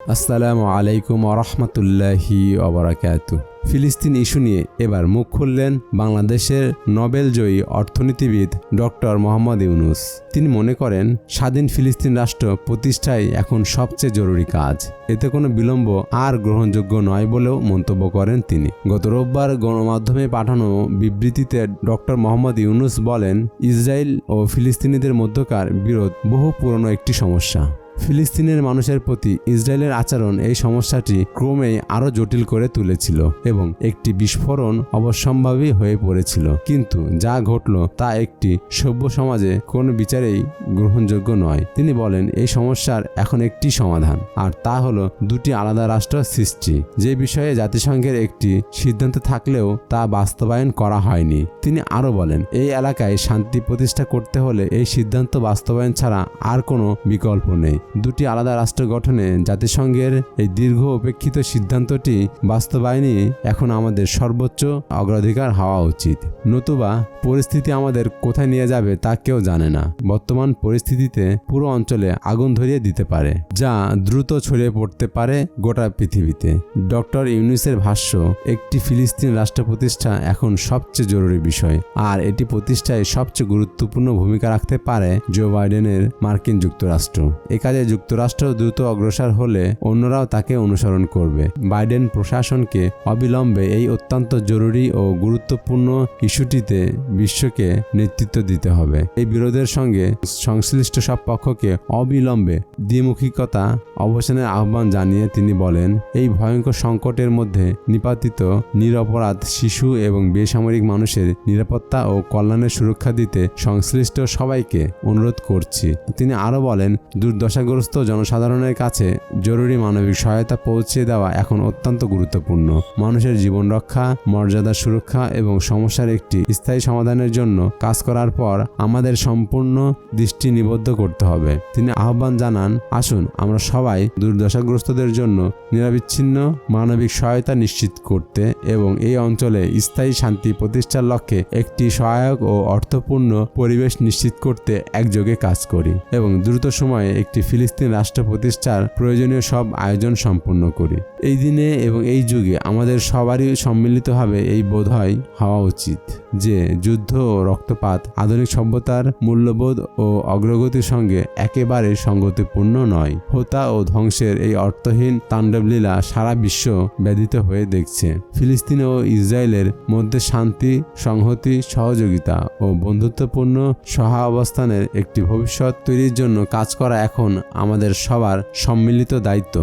আসসালামু আলাইকুম আরহামতুল্লাহি অবরাকাতু ফিলিস্তিন ইস্যু নিয়ে এবার মুখ খুললেন বাংলাদেশের নোবেলজয়ী অর্থনীতিবিদ ডক্টর মোহাম্মদ ইউনুস। তিনি মনে করেন, স্বাধীন ফিলিস্তিন রাষ্ট্র প্রতিষ্ঠাই এখন সবচেয়ে জরুরি কাজ। এতে কোনো বিলম্ব আর গ্রহণযোগ্য নয় বলেও মন্তব্য করেন তিনি। গত রোববার গণমাধ্যমে পাঠানো বিবৃতিতে ডক্টর মোহাম্মদ ইউনুস বলেন, ইসরায়েল ও ফিলিস্তিনিদের মধ্যকার বিরোধ বহু পুরনো একটি সমস্যা। ফিলিস্তিনের মানুষের প্রতি ইসরায়েলের আচরণ এই সমস্যাটি ক্রমেই আরও জটিল করে তুলেছিল এবং একটি বিস্ফোরণ অবশ্যম্ভাবী হয়ে পড়েছিল। কিন্তু যা ঘটল তা একটি সভ্য সমাজে কোনো বিচারেই গ্রহণযোগ্য নয়। তিনি বলেন, এই সমস্যার এখন একটি সমাধান, আর তা হলো দুটি আলাদা রাষ্ট্র সৃষ্টি। যে বিষয়ে জাতিসংঘের একটি সিদ্ধান্ত থাকলেও তা বাস্তবায়ন করা হয়নি। তিনি আরও বলেন, এই এলাকায় শান্তি প্রতিষ্ঠা করতে হলে এই সিদ্ধান্ত বাস্তবায়ন ছাড়া আর কোনো বিকল্প নেই। দুটি আলাদা রাষ্ট্র গঠনে জাতিসংঘের এই দীর্ঘ উপেক্ষিত সিদ্ধান্তটি বাস্তবায়নই এখন আমাদের সর্বোচ্চ অগ্রাধিকার হওয়া উচিত। নতুবা পরিস্থিতি আমাদের কোথায় নিয়ে যাবে তা কেউ জানে না। বর্তমান পরিস্থিতিতে পুরো অঞ্চলে আগুন ধরিয়ে দিতে পারে, যা দ্রুত ছড়িয়ে পড়তে পারে গোটা পৃথিবীতে। ডক্টর ইউনিসের ভাষ্য, একটি ফিলিস্তিন রাষ্ট্র প্রতিষ্ঠা এখন সবচেয়ে জরুরি বিষয়, আর এটি প্রতিষ্ঠায় সবচেয়ে গুরুত্বপূর্ণ ভূমিকা রাখতে পারে জো বাইডেনের মার্কিন যুক্তরাষ্ট্র। এ কাজে যুক্তরাষ্ট্র দ্রুত অগ্রসর হলে অন্যরাও তাকে অনুসরণ করবে। বাইডেন প্রশাসনকে অবিলম্বে এই অত্যন্ত জরুরি ও গুরুত্বপূর্ণ ইস্যুটিতে বিশ্বকে নেতৃত্ব দিতে হবে। এই বিরোধের সঙ্গে সংশ্লিষ্ট সব পক্ষকে অবিলম্বে দ্বিমুখিকতা অবসানের আহ্বান জানিয়ে তিনি বলেন, এই ভয়ঙ্কর সংকটের মধ্যে নিপাতিত, নিরপরাধ শিশু এবং বেসামরিক মানুষের নিরাপত্তা ও কল্যাণের সুরক্ষা দিতে সংশ্লিষ্ট সবাইকে অনুরোধ করছি। তিনি আরও বলেন দুর্দশাগ্রস্ত জনসাধারণের কাছে জরুরি মানবিক সহায়তা পৌঁছে দেওয়া এখন অত্যন্ত গুরুত্বপূর্ণ। মানুষের জীবন রক্ষা, মর্যাদা সুরক্ষা এবং সমস্যার একটি স্থায়ী সমাধানের জন্য কাজ করার পর আমাদের সম্পূর্ণ দৃষ্টি নিবদ্ধ করতে হবে। তিনি আহ্বান জানান, আসুন, আমরা সবাই দুর্দশাগ্রস্তদের জন্য নিরবিচ্ছিন্ন মানবিক সহায়তা নিশ্চিত করতে এবং এই অঞ্চলে স্থায়ী শান্তি প্রতিষ্ঠার লক্ষ্যে একটি সহায়ক ও অর্থপূর্ণ পরিবেশ নিশ্চিত করতে একযোগে কাজ করি এবং দ্রুত সময়ে একটি ফিলিস্তিন রাষ্ট্র প্রতিষ্ঠার প্রয়োজনীয় সব আয়োজন সম্পন্ন করি। এই দিনে এবং এই যুগে আমাদের সবারই সম্মিলিতভাবে এই বোধহয় হওয়া উচিত যে যুদ্ধ ও রক্তপাত আধুনিক সভ্যতার মূল্যবোধ ও অগ্রগতির সঙ্গে একেবারে সঙ্গতিপূর্ণ নয়। হোতা ও ধ্বংসের এই অর্থহীন তাণ্ডবলীলা সারা বিশ্ব ব্যাধিত হয়ে দেখছে। ফিলিস্তিন ও ইসরায়েলের মধ্যে শান্তি, সংহতি, সহযোগিতা ও বন্ধুত্বপূর্ণ সহাবস্থানের একটি ভবিষ্যৎ তৈরির জন্য কাজ করা এখন আমাদের সবার সম্মিলিত দায়িত্ব।